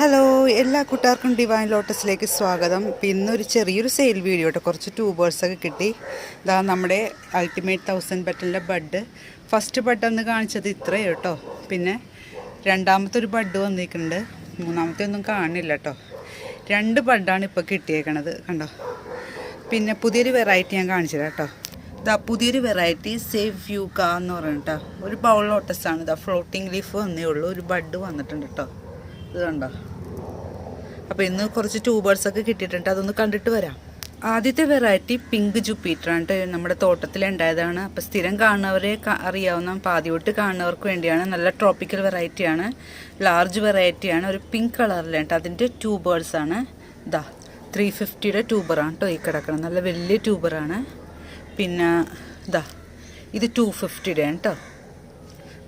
Hello എല്ലാ കൂട്ടുകാർക്കും divine ലോട്ടസിലേക്ക് സ്വാഗതം. ഇന്നൊരു ചെറിയൊരു സെയിൽ വീഡിയോ കേട്ടോ കുറച്ച് ട്യൂബേഴ്സൊക്കെ കിട്ടി. ഇതാ നമ്മുടെ അൾട്ടിമേറ്റ് തൗസൻഡ് ബട്ടലിന്റെ ബഡ് ഫസ്റ്റ് ബഡ് അന്ന് കാണിച്ചത് ഇത്രയേ കേട്ടോ പിന്നെ രണ്ടാമത്തെ ഒരു ബഡ് വന്നിരിക്കുന്നുണ്ട്. മൂന്നാമത്തെ ഒന്നും കാണില്ല കേട്ടോ രണ്ട് ബഡാണ് ഇപ്പോൾ കിട്ടിയേക്കണത്. കണ്ടോ? പിന്നെ പുതിയൊരു വെറൈറ്റി ഞാൻ കാണിച്ചത് കേട്ടോ ഇതാ പുതിയൊരു വെറൈറ്റി സേവ് വ്യൂ കാ എന്ന് പറഞ്ഞിട്ടോ ഒരു ബൗൾ ലോട്ടസ് ആണ്. ഇതാ ഫ്ലോട്ടിംഗ് ലീഫ് വന്നേ ഉള്ളൂ. ഒരു ബഡ് വന്നിട്ടുണ്ട് കേട്ടോ ഇത് കണ്ടോ അപ്പോൾ ഇന്ന് കുറച്ച് ട്യൂബേഴ്സ് ഒക്കെ കിട്ടിയിട്ടുണ്ട്. അതൊന്ന് കണ്ടിട്ട് വരാം. ആദ്യത്തെ വെറൈറ്റി പിങ്ക് ജുപ്പീറ്റർ ആണ്. നമ്മുടെ തോട്ടത്തിലുണ്ടായതാണ് അപ്പോൾ സ്ഥിരം കാണുന്നവരെ അറിയാവുന്ന പാതിവിട്ട് കാണുന്നവർക്ക് വേണ്ടിയാണ്. നല്ല ട്രോപ്പിക്കൽ വെറൈറ്റിയാണ് ലാർജ് വെറൈറ്റിയാണ് ഒരു പിങ്ക് കളറിലാണ് അതിന്റെ ട്യൂബേഴ്സ് ആണ്. ഇതാ ത്രീ ഫിഫ്റ്റിയുടെ ട്യൂബറാണ് കേട്ടോ ഈ കിടക്കണം നല്ല വലിയ ട്യൂബറാണ് പിന്നെ ഇതാ ഇത് ടു ഫിഫ്റ്റിയുടെ കേട്ടോ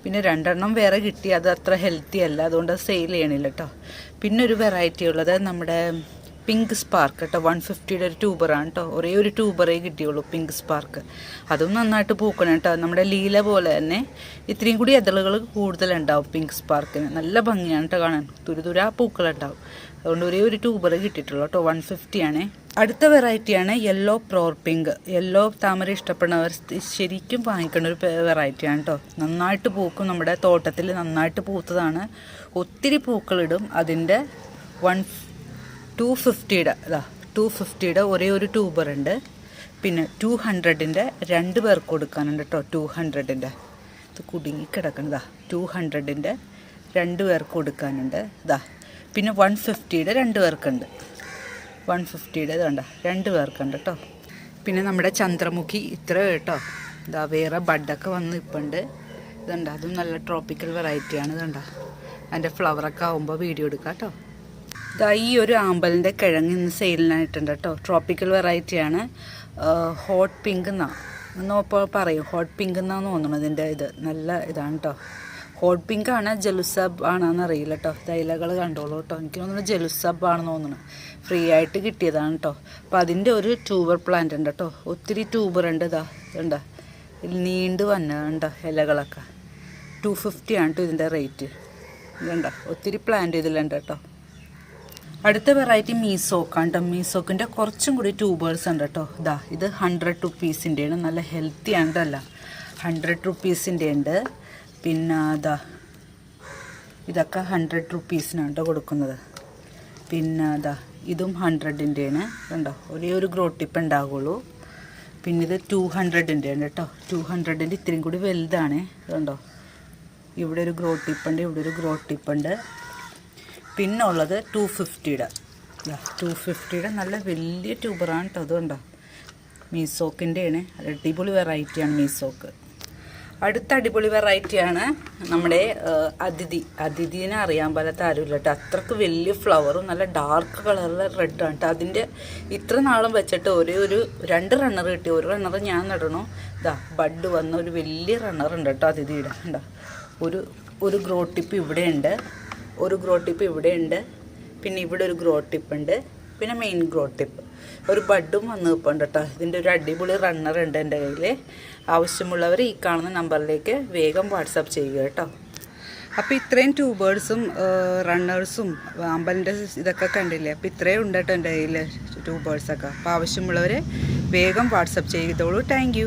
പിന്നെ രണ്ടെണ്ണം വേറെ കിട്ടി അത് അത്ര ഹെൽത്തി അല്ല. അതുകൊണ്ട് അത് സെയിൽ ചെയ്യണില്ല കേട്ടോ പിന്നെ ഒരു വെറൈറ്റി ഉള്ളത് നമ്മുടെ പിങ്ക് സ്പാർക്ക് കേട്ടോ. വൺ ഫിഫ്റ്റിയുടെ ഒരു ട്യൂബറാണ് കേട്ടോ. ഒരേ ഒരു ട്യൂബറേ കിട്ടിയുള്ളൂ പിങ്ക് സ്പാർക്ക് അതും നന്നായിട്ട് പൂക്കണം കേട്ടോ. നമ്മുടെ ലീല പോലെ തന്നെ ഇത്രയും കൂടി എതളുകൾ കൂടുതലുണ്ടാവും പിങ്ക് സ്പാർക്കിന് നല്ല ഭംഗിയാണ് കേട്ടോ കാണാൻ. തുരുതുരാ പൂക്കളുണ്ടാവും അതുകൊണ്ട് ഒരേ ഒരു ട്യൂബറേ കിട്ടിയിട്ടുള്ളൂ കേട്ടോ. വൺ ഫിഫ്റ്റിയാണേ അടുത്ത വെറൈറ്റിയാണ് യെല്ലോ പ്രോർ പിങ്ക് യെല്ലോ താമര ഇഷ്ടപ്പെടുന്നവർ ശരിക്കും വാങ്ങിക്കേണ്ട ഒരു വെറൈറ്റിയാണ് കേട്ടോ. നന്നായിട്ട് പൂക്കും. നമ്മുടെ തോട്ടത്തിൽ നന്നായിട്ട് പൂത്തതാണ്. ഒത്തിരി പൂക്കളിടും അതിന്റെ വൺ ടു ഫിഫ്റ്റിയുടെ അതാ ടു ഫിഫ്റ്റിയുടെ ഒരേ ഒരു ട്യൂബർ ഉണ്ട്. പിന്നെ ടു ഹൺഡ്രഡിന്റെ രണ്ട് പേർക്ക് കൊടുക്കാനുണ്ട് കേട്ടോ ടു ഹൺഡ്രഡിന്റെ ഇത് കുടുങ്ങി കിടക്കണതാ ടു ഹൺഡ്രഡിന്റെ രണ്ട് പേർക്ക് കൊടുക്കാനുണ്ട് ഇതാ. പിന്നെ വൺ ഫിഫ്റ്റിയുടെ രണ്ട് പേർക്കുണ്ട്. വൺ ഫിഫ്റ്റിയുടെ കണ്ട രണ്ട് പേർക്കുണ്ട് കേട്ടോ പിന്നെ നമ്മുടെ ചന്ദ്രമുഖി ഇത്ര കേട്ടോ ഇതാ വേറെ ബഡൊക്കെ വന്ന് ഇപ്പുണ്ട്. ഇതുണ്ട് അതും നല്ല ട്രോപ്പിക്കൽ വെറൈറ്റിയാണ് ഇതുണ്ട. അതിന്റെ ഫ്ലവറൊക്കെ ആകുമ്പോൾ വീഡിയോ എടുക്കാം കേട്ടോ ഈ ഒരു ആമ്പലിന്റെ കിഴങ്ങ് ഇന്ന് സെയിലിനായിട്ടുണ്ട് കേട്ടോ. ട്രോപ്പിക്കൽ വെറൈറ്റിയാണ് ഹോട്ട് പിങ്ക് എന്നാ എന്നപ്പോൾ പറയും ഹോട്ട് പിങ്ക് എന്നാന്ന് തോന്നുന്നു ഇതിന്റെ ഇത്. നല്ല ഇതാണ് കേട്ടോ ഹോട്ട് പിങ്ക് ആണ് ജലുസബ് ആണെന്ന് അറിയില്ല കേട്ടോ തൈലകൾ കണ്ടോളൂ കേട്ടോ എനിക്ക് തോന്നുന്നു ജലുസബ് ആണെന്ന് തോന്നുന്നു ഫ്രീ ആയിട്ട് കിട്ടിയതാണ് കേട്ടോ അപ്പം അതിന്റെ ഒരു ട്യൂബർ പ്ലാന്റ് ഉണ്ട് കേട്ടോ ഒത്തിരി ട്യൂബർ ഉണ്ട് ഇതാ ഉണ്ട് നീണ്ട് വന്നതുണ്ട് ഇലകളൊക്കെ. ടു ഫിഫ്റ്റി ആണ് കേട്ടോ ഇതിന്റെ റേറ്റ് ഇതുണ്ടോ. ഒത്തിരി പ്ലാന്റ് ഇതിലുണ്ട് കേട്ടോ അടുത്ത വെറൈറ്റി മീസോക്കാണ് കേട്ടോ മീസോക്കിന്റെ കുറച്ചും കൂടി ട്യൂബേഴ്സ് ഉണ്ട് കേട്ടോ ഇതാ ഇത് ഹൺഡ്രഡ് റുപ്പീസിന്റെയാണ് നല്ല ഹെൽത്തി ആണ് അല്ല. ഹൺഡ്രഡ് റുപ്പീസിന്റെ ഉണ്ട്. പിന്നെ അതാ ഇതൊക്കെ ഹൺഡ്രഡ് റുപ്പീസിനാണ് കേട്ടോ കൊടുക്കുന്നത്. പിന്നെ അതാ ഇതും ഹൺഡ്രഡിന്റെയാണ് കണ്ടോ? ഒരേ ഒരു ഗ്രോ ടിപ്പ് ഉണ്ടാകുള്ളൂ പിന്നെ ഇത് ടു ഉണ്ട് കേട്ടോ ടു ഹൺഡ്രഡിന്റെ ഇത്രയും കൂടി വലുതാണ്. കണ്ടോ? ഇവിടെ ഒരു ഗ്രോ ടിപ്പ് ഉണ്ട് ഇവിടെ ഒരു ഗ്രോ ടിപ്പ് ഉണ്ട്. പിന്നെ ഉള്ളത് ടു ഫിഫ്റ്റിയുടെ ടു ഫിഫ്റ്റിയുടെ നല്ല വലിയ ട്യൂബറാണ് കേട്ടോ അതുകൊണ്ടോ? മീസോക്കിന്റെയാണ് അടിപൊളി വെറൈറ്റിയാണ് മീസോക്ക്. അടുത്ത അടിപൊളി വെറൈറ്റിയാണ് നമ്മുടെ അതിഥി. അതിഥിനെ അറിയാൻ പാലത്ത് ആരുമില്ല കേട്ടോ അത്രയ്ക്ക് വലിയ ഫ്ലവറും നല്ല ഡാർക്ക് കളറിലെ റെഡാണ് കേട്ടോ അതിന്റെ ഇത്ര നാളും വെച്ചിട്ട് ഒരേ ഒരു രണ്ട് റണ്ണർ കിട്ടി. ഒരു റണ്ണർ ഞാൻ നടണു. ഇതാ ബഡ് വന്ന ഒരു വലിയ റണ്ണർ ഉണ്ട് കേട്ടോ അതിഥിയുടെ. ഉണ്ടോ ഒരു ഒരു ഗ്രോ ടിപ്പ് ഇവിടെയുണ്ട്. ഒരു ഗ്രോ ടിപ്പ് ഇവിടെ ഉണ്ട് പിന്നെ ഇവിടെ ഒരു ഗ്രോ ടിപ്പ് ഉണ്ട്. പിന്നെ മെയിൻ ഗ്രോ ടിപ്പ് ഒരു ബഡും വന്ന് നിൽപ്പുണ്ട് കേട്ടോ ഇതിന്റെ ഒരു അടിപൊളി റണ്ണർ ഉണ്ട് എന്റെ കയ്യിൽ ആവശ്യമുള്ളവർ ഈ കാണുന്ന നമ്പറിലേക്ക് വേഗം വാട്സപ്പ് ചെയ്യുക കേട്ടോ അപ്പോൾ ഇത്രയും ട്യൂബേഴ്സും റണ്ണേഴ്സും അമ്പലിന്റെ ഇതൊക്കെ കണ്ടില്ലേ? അപ്പോൾ ഇത്രയും ഉണ്ട് കേട്ടോ എന്റെ കയ്യിൽ ട്യൂബേഴ്സൊക്കെ അപ്പോൾ ആവശ്യമുള്ളവർ വേഗം വാട്സപ്പ് ചെയ്തോളൂ. താങ്ക്